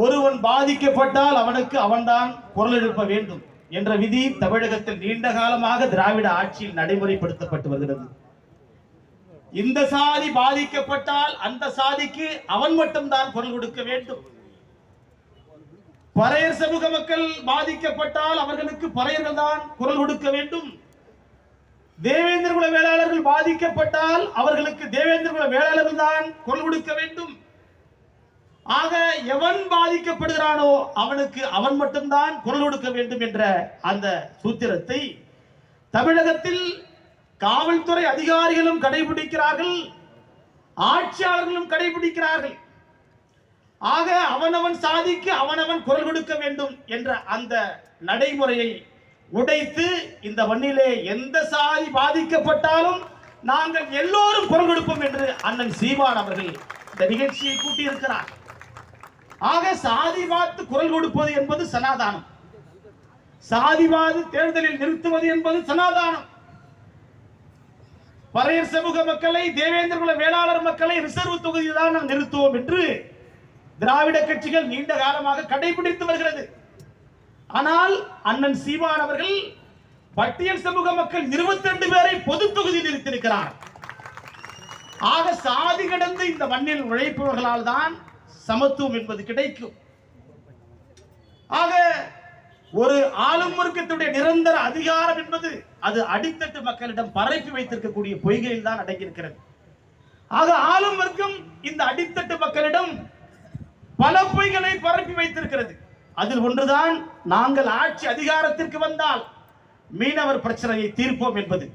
ஒருவன் பாதிக்கப்பட்டால் அவனுக்கு அவன்தான் குரல் எழுப்ப வேண்டும் என்ற விதி தமிழகத்தில் நீண்ட காலமாக திராவிட ஆட்சியில் நடைமுறைப்படுத்தப்பட்டு வருகிறது. இந்த சாதி பாதிக்கப்பட்டால் அந்த சாதிக்கு அவன் மட்டும்தான் குரல் கொடுக்க வேண்டும். பறையர் சமூக மக்கள் பாதிக்கப்பட்டால் அவர்களுக்கு பறையர்கள் தான் குரல் கொடுக்க வேண்டும். தேவேந்திர குல வேளாளர்கள் பாதிக்கப்பட்டால் அவர்களுக்கு தேவேந்திர குல வேளாளர்கள் தான் குரல் கொடுக்க வேண்டும். ஆக எவன் பாதிக்கப்படுகிறானோ அவனுக்கு அவன் மட்டும்தான் குரல் கொடுக்க வேண்டும் என்ற அந்த சூத்திரத்தை தமிழகத்தில் காவல்துறை அதிகாரிகளும் கடைபிடிக்கிறார்கள் ஆட்சியாளர்களும் கடைபிடிக்கிறார்கள். ஆக அவனவன் சாதிக்கு அவனவன் குரல் கொடுக்க வேண்டும் என்ற அந்த நடைமுறையை உடைத்து இந்த மண்ணிலே எந்த சாதி பாதிக்கப்பட்டாலும் நாங்கள் எல்லோரும் குரல் கொடுப்போம் என்று அண்ணன் சீமான் அவர்கள் இந்த நிகழ்ச்சியை கூட்டியிருக்கிறார். ஆக சாதி குரல் கொடுப்பது என்பது சனாதானம். சாதிவாது தேர்தலில் நிறுத்துவது என்பது சனாதானம். பறையர் சமூக மக்களை தேவேந்திர குல வேளாளர் மக்களை ரிசர்வ் தொகுதியில் தான் நாம் நிறுத்துவோம் என்று திராவிட கட்சிகள் நீண்ட காலமாக கடைபிடித்து வருகிறது. ஆனால் அண்ணன் சீமான் அவர்கள் பட்டியல் சமூக மக்கள் 22 பேரை பொது தொகுதியில் நிறுத்தியிருக்கிறார். ஆக சாதி கடந்து இந்த மண்ணில் உழைப்பவர்களால் தான் சமத்துவம் என்பது கிடைக்கும். ஆக ஒரு ஆளும் வர்க்கத்துடைய நிரந்தர அதிகாரம் என்பது அது அடித்தட்டு மக்களிடம் பரப்பி வைத்திருக்கக்கூடிய பொய்கையில் தான் அடங்கியிருக்கிறது. ஆக ஆளும் வர்க்கம் இந்த அடித்தட்டு மக்களிடம் பல பொய்களை பரப்பி வைத்திருக்கிறது. அதில் ஒன்றுதான் நாங்கள் ஆட்சி அதிகாரத்திற்கு வந்தால் மீனவர் பிரச்சனையை தீர்ப்போம் என்பது.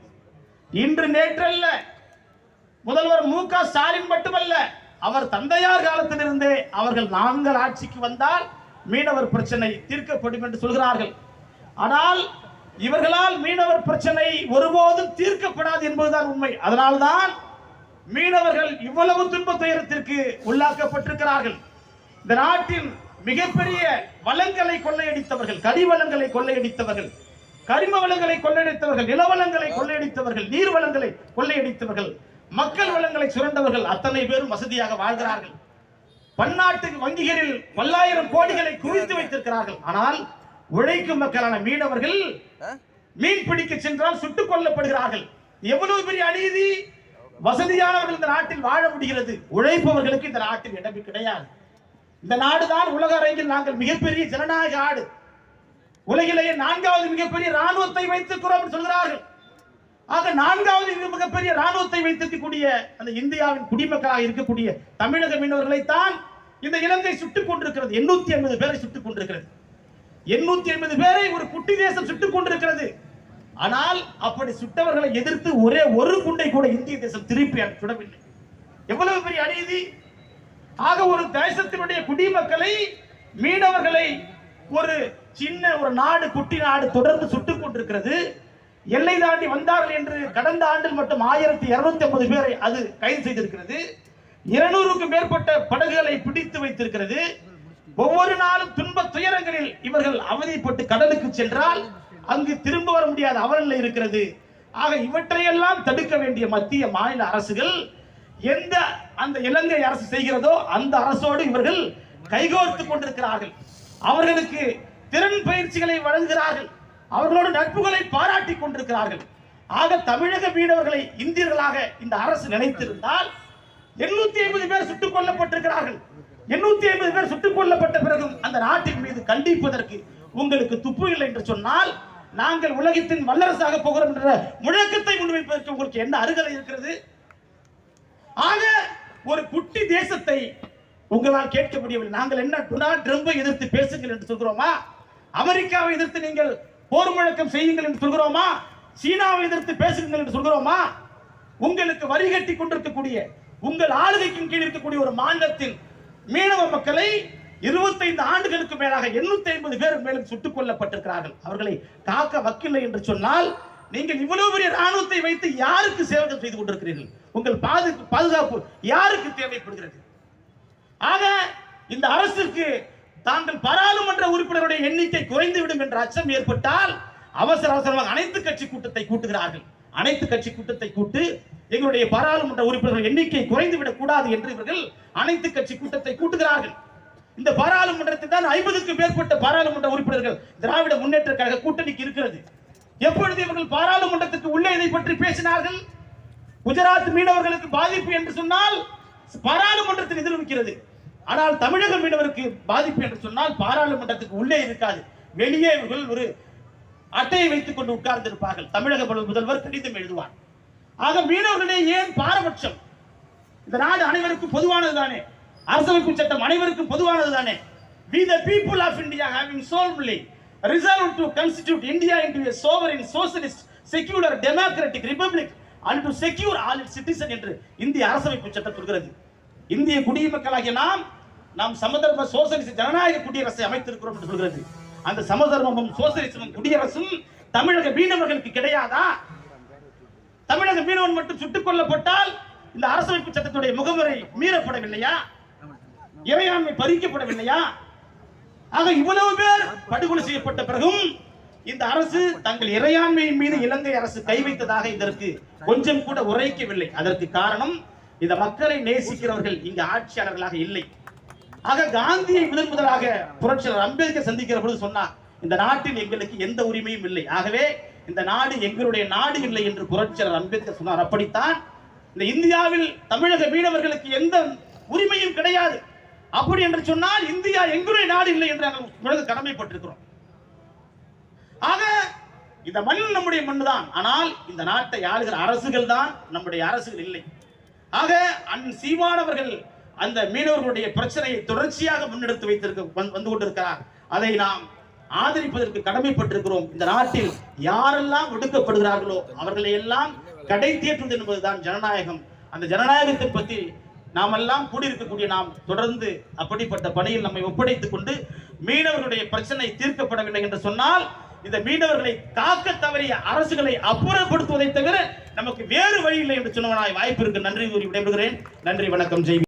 இன்று நேற்றல்ல முதல்வர் மு க ஸ்டாலின் மட்டுமல்ல அவர் தந்தையார் காலத்திலிருந்தே அவர்கள் நாங்கள் ஆட்சிக்கு வந்தால் மீனவர் பிரச்சனை தீர்க்கப்படும் என்று சொல்கிறார்கள். ஆனால் இவர்களால் மீனவர் பிரச்சனை ஒருபோதும் தீர்க்கப்படாது என்பதுதான் உண்மை. அதனால்தான் மீனவர்கள் இவ்வளவு துன்ப துயரத்திற்கு உள்ளாக்கப்பட்டிருக்கிறார்கள். இந்த நாட்டின் மிகப்பெரிய வளங்களை கொள்ளையடித்தவர்கள் கரிவளங்களை கொள்ளையடித்தவர்கள் கரிம வளங்களை கொள்ளையடித்தவர்கள் நிலவளங்களை கொள்ளையடித்தவர்கள் நீர் வளங்களை கொள்ளையடித்தவர்கள் மக்கள் வளங்களை சுரண்டவர்கள் அத்தனை பேரும் வசதியாக வாழ்கிறார்கள். பன்னாட்டு வங்கிகளில் பல்லாயிரம் கோடிகளை குவித்து வைத்திருக்கிறார்கள். ஆனால் உழைக்கும் மக்களான மீனவர்கள் மீன் பிடிக்க சென்றால் சுட்டுக் கொல்லப்படுகிறார்கள். எவ்வளவு பெரிய அநீதி? வசதியானவர்கள் இந்த நாட்டில் வாழ முடிகிறது. உழைப்பவர்களுக்கு இந்த நாட்டில் இடமே கிடையாது. இந்த நாடுதான் உலக அரங்கில் நாங்கள் மிகப்பெரிய ஜனநாயக ஆடு. உலகிலேயே நான்காவது மிகப்பெரிய ராணுவத்தை வைத்திருக்கிறோம் சொல்கிறார்கள். ஆக நான்காவது மிக- மிகப்பெரிய ராணுவத்தை வைத்திருக்கக்கூடிய அந்த இந்தியாவின் குடிமக்களாக இருக்கக்கூடிய தமிழக மீனவர்களைத்தான் இந்த இலங்கை சுட்டுக் கொண்டிருக்கிறது எண்ணூத்தி ஐம்பது பேரை சுட்டுக் கொண்டிருக்கிறது எண்ணூத்தி ஐம்பது பேரை ஒரு குட்டி தேசம் சுட்டுக் கொண்டிருக்கிறது ஆனால் அப்படி சுட்டவர்களை எதிர்த்து ஒரே ஒரு குண்டை கூட இந்திய தேசம் திருப்பி சுடவில்லை எவ்வளவு பெரிய அநீதி? ஆக ஒரு தேசத்தினுடைய குடிமக்களை மீனவர்களை ஒரு சின்ன ஒரு நாடு குட்டி நாடு தொடர்ந்து சுட்டுக் கொண்டிருக்கிறது. எல்லை தாண்டி வந்தார்கள் என்று கடந்த ஆண்டில் மட்டும் ஆயிரத்தி இருநூத்தி ஐம்பது பேரை அது கைது செய்திருக்கிறது. இருநூறுக்கும் மேற்பட்ட படகுகளை பிடித்து வைத்திருக்கிறது. ஒவ்வொரு நாளும் துன்ப துயரங்களில் இவர்கள் அவதிப்பட்டு கடலுக்கு சென்றால் அங்கு திரும்ப வர முடியாத அவலநிலை இருக்கிறது. ஆக இவற்றையெல்லாம் தடுக்க வேண்டிய மத்திய மாநில அரசுகள் எந்த அந்த இலங்கை அரசு செய்கிறதோ அந்த அரசோடு இவர்கள் கைகோர்த்து கொண்டிருக்கிறார்கள். அவர்களுக்கு திறன் பயிற்சிகளை வழங்குகிறார்கள். அவர்களோட நட்புகளை பாராட்டி கொண்டிருக்கிறார்கள். ஆக தமிழக மீனவர்களை இந்தியர்களாக இந்த அரசு நினைத்திருந்தால் எண்ணூத்தி ஐம்பது பேர் சுட்டுக் கொல்லப்பட்டிருக்கிறார்கள். எண்ணூத்தி ஐம்பது பேர் சுட்டுக் கொல்லப்பட்ட பிறகும் அந்த நாட்டின் மீது கண்டிப்பதற்கு உங்களுக்கு துப்பு இல்லை என்று சொன்னால் நாங்கள் உலகத்தின் வல்லரசாக போகிறோம் என்ற முழக்கத்தை முன்வைப்பதற்கு உங்களுக்கு என்ன அருகலை இருக்கிறது? ஆக ஒரு குட்டி தேசத்தை உங்களால் கேட்க முடியவில்லை. நாங்கள் என்ன டொனால்ட் ட்ரம்பை எதிர்த்து பேசுங்கள் என்று சொல்கிறோமா? அமெரிக்காவை எதிர்த்து நீங்கள் போர் முழக்கம் செய்யுங்கள் என்று சொல்கிறோமா? சீனாவை எதிர்த்து பேசுங்கள் என்று சொல்கிறோமா? உங்களுக்கு வரி கட்டி கொண்டிருக்கக்கூடிய உங்கள் ஆளுகைக்கும் கீழ் இருக்கக்கூடிய ஒரு மாநிலத்தில் மீனவ மக்களை 25 ஆண்டுகளுக்கு மேலாக 850 ஐம்பது பேர் மேலும் சுட்டுக் கொல்லப்பட்டிருக்கிறார்கள். அவர்களை காக்க வக்கில்லை என்று சொன்னால் நீங்கள் இவ்வளவு பெரிய ராணுவத்தை வைத்து யாருக்கு சேவகம் செய்து கொண்டிருக்கிறீர்கள்? உங்கள் பாதுகாப்பு யாருக்கு தேவைப்படுகிறது? ஆக இந்த அரசுக்கு தாங்கள் பாராளுமன்ற உறுப்பினருடைய எண்ணிக்கை குறைந்துவிடும் என்ற அச்சம் ஏற்பட்டால் அவசர அவசரமாக அனைத்து கட்சி கூட்டத்தை கூட்டுகிறார்கள். அனைத்து கட்சி கூட்டத்தை கூட்டு எங்களுடைய பாராளுமன்ற உறுப்பினர்கள் எண்ணிக்கை குறைந்துவிடக் கூடாது என்று இவர்கள் அனைத்து கட்சி கூட்டத்தை கூட்டுகிறார்கள். இந்த பாராளுமன்றத்தில் தான் ஐம்பதுக்கும் மேற்பட்ட பாராளுமன்ற உறுப்பினர்கள் திராவிட முன்னேற்ற கழக கூட்டணிக்கு இருக்கிறது. எப்பொழுது இவர்கள் பாராளுமன்றத்துக்கு உள்ளே இதை பற்றி பேசினார்கள்? குஜராத் மீனவர்களுக்கு பாதிப்பு என்று சொன்னால் பாராளுமன்றத்தில் எதிர்விக்கிறது ஆனால் தமிழக மீனவருக்கு பாதிப்பு என்று சொன்னால் பாராளுமன்றத்துக்கு உள்ளே இருக்காது. வெளியே இவர்கள் ஒரு அட்டையை வைத்துக் கொண்டு உட்கார்ந்திருப்பார்கள். தமிழக முதல்வர் கடிதம் எழுதுவார். ஆக மீனவர்களே ஏன் பாரபட்சம்? இந்த நாடு அனைவருக்கும் பொதுவானது தானே? அரசமைப்பு சட்டம் அனைவருக்கும் பொதுவானது தானே? We the people of India having solemnly resolved to constitute India into sovereign socialist secular democratic republic and to secure all it citizen என்று இந்திய அரசமைப்பு சட்டம் சொல்கிறது. இந்திய குடிமக்களாகிய நாம் நாம் சமதர்ம சோசலிச ஜனநாயக குடியரசை அமைத்திருக்கிறோம் என்று சொல்கிறது. அந்த சமதர்மமும் சோசலிசமும் குடியரசும் தமிழக மீனவர்களுக்கு கிடையாதா? தமிழக மீனவன் மட்டும் சுட்டுக் கொல்லப்பட்டால் இந்த அரசமைப்பு சட்டத்துடைய முகமுறை மீறப்படவில்லையா? இறையாண்மை பறிக்கப்படவில்லையா? ஆக இவ்வளவு பேர் படுகொலை செய்யப்பட்ட பிறகும் இந்த அரசு தங்கள் இறையாண்மையின் மீது இலங்கை அரசு கை வைத்ததாக இதற்கு கொஞ்சம் கூட உரைக்கவில்லை. அதற்கு காரணம் இந்த மக்களை நேசிக்கிறவர்கள் இங்கு ஆட்சியாளர்களாக இல்லை. ஆக காந்தியை முதன் முதலாக புரட்சியாளர் அம்பேத்கர் சந்திக்கிற பொழுது சொன்னார் இந்த நாட்டில் எங்களுக்கு எந்த உரிமையும் இல்லை. ஆகவே இந்த நாடு எங்களுடைய நாடு இல்லை என்று புரட்சியாளர் அம்பேத்கர் சொன்னார். அப்படித்தான் இந்த இந்தியாவில் தமிழக மீனவர்களுக்கு எந்த உரிமையும் கிடையாது. அப்படி என்று சொன்னால் இந்தியா எங்களுடைய நாடு இல்லை என்று நாங்கள் முழுக்க கடமைப்பட்டிருக்கிறோம். ஆக இந்த மண் நம்முடைய மண் தான் ஆனால் இந்த நாட்டை ஆளுகிற அரசுகள் தான் நம்முடைய அரசுகள் இல்லை. ஆக அன் சீமானவர்கள் அந்த மீனவர்களுடைய பிரச்சனையை தொடர்ச்சியாக முன்னெடுத்து வைத்திருக்க வந்து- வந்து கொண்டிருக்கிறார். அதை நாம் ஆதரிப்பதற்கு கடமைப்பட்டிருக்கிறோம். இந்த நாட்டில் யாரெல்லாம் ஒடுக்கப்படுகிறார்களோ அவர்களை எல்லாம் கடை தேற்றுவது என்பதுதான் ஜனநாயகம். அந்த ஜனநாயகத்தை பற்றி நாமெல்லாம் கூடியிருக்கக்கூடிய நாம் தொடர்ந்து அப்படிப்பட்ட பணியில் நம்மை ஒப்படைத்துக் கொண்டு மீனவர்களுடைய பிரச்சனை தீர்க்கப்படவில்லை என்று சொன்னால் இந்த மீனவர்களை காக்க தவறிய அரசுகளை அப்புறப்படுத்துவதை தவிர நமக்கு வேறு வழி இல்லை என்று சொன்னவனாய் வாய்ப்பு இருக்கு. நன்றி கூறி விடைபெறுகிறேன். நன்றி வணக்கம். ஜெய்